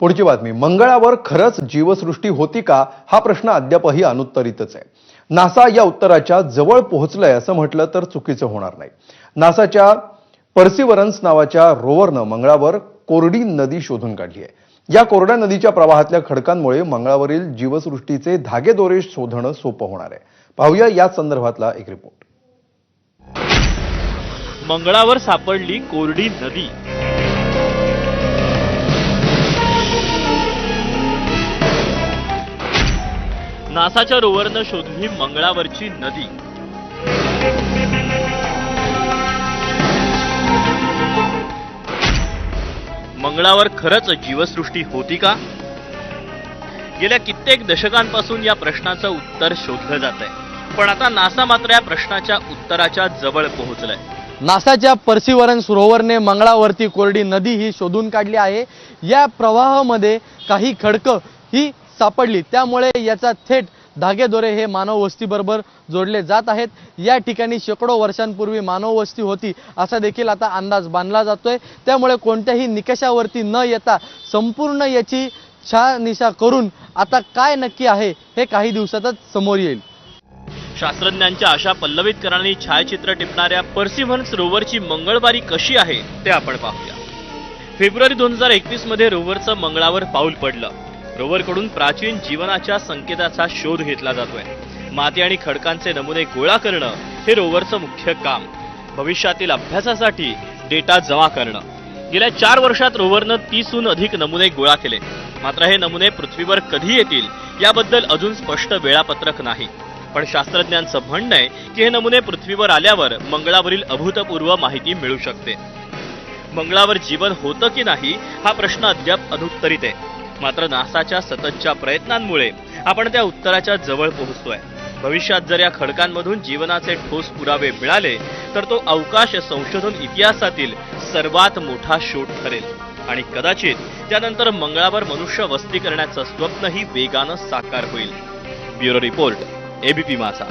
पुढची बातमी. मंगळावर खरंच जीवसृष्टी होती का? हा प्रश्न अद्यापही अनुत्तरितच आहे. नासा या उत्तराच्या जवळ पोहोचलंय असं म्हटलं तर चुकीचं होणार नाही. नासाच्या पर्सिवरन्स नावाच्या रोवरनं मंगळावर कोरडी नदी शोधून काढली आहे. या कोरड्या नदीच्या प्रवाहातल्या खडकांमुळे मंगळावरील जीवसृष्टीचे धागेदोरे शोधणं सोपं होणार आहे. पाहूया या संदर्भातला एक रिपोर्ट मंगळावर सापडली कोरडी नदी. नासाच्या रोवरनं शोधली मंगळावरची नदी. मंगळावर खरंच जीवसृष्टी होती का? गेल्या कित्येक दशकांपासून या प्रश्नाचं उत्तर शोधलं जात आहे पण आता नासा मात्र या प्रश्नाच्या उत्तराच्या जवळ पोहोचलंय. नासाच्या पर्सिवरन्स रोवरने मंगळावरती कोरडी नदी ही शोधून काढली आहे. या प्रवाहामध्ये काही खडकं ही सापडली. त्यामुळे याचा थेट धागेदोरे हे मानव वस्तीबरोबर जोडले जात आहेत. या ठिकाणी शेकडो वर्षांपूर्वी मानव वस्ती होती असा देखील आता अंदाज बांधला जातोय. त्यामुळे कोणत्याही निकषावरती न येता संपूर्ण याची छानिशा करून आता काय नक्की आहे हे काही दिवसातच समोर येईल. शास्त्रज्ञांच्या अशा पल्लवित करांनी छायाचित्र टिपणाऱ्या पर्सिव्हन्स रोवरची मंगळवारी कशी आहे ते आपण पाहूया. फेब्रुवारी दोन हजार एकवीसमध्ये रोवरचं मंगळावर पाऊल पडलं. रोवरकडून प्राचीन जीवनाच्या संकेताचा शोध घेतला जातोय. माती आणि खडकांचे नमुने गोळा करणं हे रोवरचं मुख्य काम. भविष्यातील अभ्यासासाठी डेटा जमा करणं. गेल्या चार वर्षात रोवरनं तीसहून अधिक नमुने गोळा केले. मात्र हे नमुने पृथ्वीवर कधी येतील याबद्दल अजून स्पष्ट वेळापत्रक नाही. पण शास्त्रज्ञांचं म्हणणं आहे की हे नमुने पृथ्वीवर आल्यावर मंगळावरील अभूतपूर्व माहिती मिळू शकते. मंगळावर जीवन होतं की नाही हा प्रश्न अद्याप अनुत्तरित आहे. मात्र नासाच्या सततच्या प्रयत्नांमुळे आपण त्या उत्तराच्या जवळ पोहोचतोय. भविष्यात जर या खडकांमधून जीवनाचे ठोस पुरावे मिळाले तर तो अवकाश संशोधन इतिहासातील सर्वात मोठा शोध ठरेल. आणि कदाचित त्यानंतर मंगळावर मनुष्य वस्ती करण्याचं स्वप्नही वेगानं साकार होईल. ब्युरो रिपोर्ट एबीपी माझा